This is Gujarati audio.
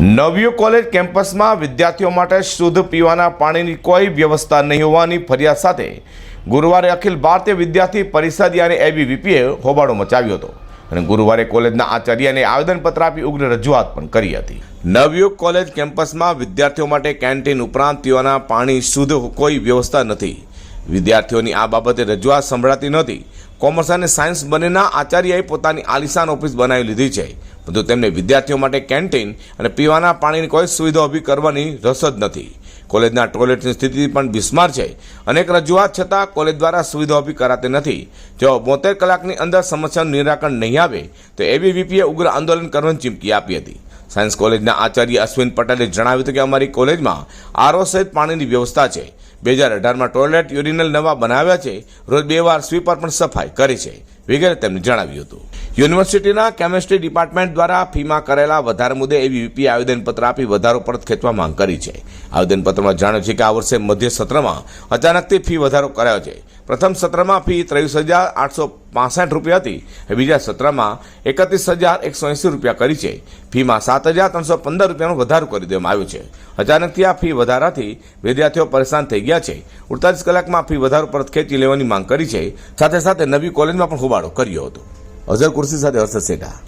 નવયુ કોલેજ કેમ્પસમાં વિદ્યાર્થીઓ માટે શુદ્ધ પીવાના પાણીની કોઈ વ્યવસ્થા નહીં હોવાની ફરિયાદ સાથે ગુરુવારે અખિલ ભારતીય વિદ્યાર્થી પરિષદ યાની એબીવીપીએ હોબાળો મચાવ્યો હતો અને ગુરુવારે કોલેજના આચાર્યને આવેદનપત્ર આપી ઉગ્ર રજૂઆત પણ કરી હતી. નવયુગ કોલેજ કેમ્પસમાં વિદ્યાર્થીઓ માટે કેન્ટીન ઉપરાંત પીવાના પાણી શુદ્ધ કોઈ વ્યવસ્થા નથી. વિદ્યાર્થીઓની આ બાબતે રજૂઆત સંભળાતી નહોતી. કોમર્સ અને સાયન્સ બંનેના આચાર્યએ પોતાની આલિશાન ઓફિસ બનાવી લીધી છે. પરંતુ તેમને વિદ્યાર્થીઓ માટે કેન્ટીન અને પીવાના પાણીની કોઈ સુવિધા ઊભી કરવાની રસ જ નથી. કોલેજના ટોયલેટની સ્થિતિ પણ બિસ્માર છે. અનેક રજૂઆત છતાં કોલેજ દ્વારા સુવિધા ઊભી કરાતી નથી. જો બોતેર કલાકની અંદર સમસ્યાનું નિરાકરણ નહીં આવે, તો એબીવીપીએ ઉગ્ર આંદોલન કરવાની ચીમકી આપી હતી. સાયન્સ કોલેજના આચાર્ય અશ્વિન પટેલે જણાવ્યું હતું કે અમારી કોલેજમાં આરો સહિત પાણીની વ્યવસ્થા છે. બે હજાર અઢારમાં ટોયલેટ યુરિનલ નવા બનાવ્યા છે. રોજ બે વાર સ્વીપર પણ સફાઈ કરી છે. વગેરે તેમણે જણાવ્યું હતું. યુનિવર્સિટીના કેમેસ્ટ્રી ડિપાર્ટમેન્ટ દ્વારા ફીમાં કરેલા વધારા મુદ્દે એવી યુપી આવેદનપત્ર આપી વધારો પરત ખેંચવા માંગ કરી છે. આવેદનપત્રમાં જણાવ્યું છે કે આ વર્ષે મધ્ય સત્રમાં અચાનકથી ફી વધારો કરાયો છે. પ્રથમ સત્રમાં ફી ત્રેવીસ હજાર આઠસો પાસઠ રૂપિયા હતી. બીજા સત્રમાં એકત્રીસ હજાર એકસો એંસી રૂપિયા કરી છે. ફીમાં સાત હજાર ત્રણસો પંદર રૂપિયાનો વધારો કરી દેવામાં આવ્યો છે. અચાનકથી આ ફી વધારાથી વિદ્યાર્થીઓ પરેશાન થઈ ગયા છે. અડતાલીસ કલાકમાં ફી વધારો પરત ખેંચી લેવાની માંગ કરી છે. સાથે સાથે નવી કોલેજમાં પણ હોબાળો કર્યો હતો. অজয় কুরসি সাথে অর্থ সেটা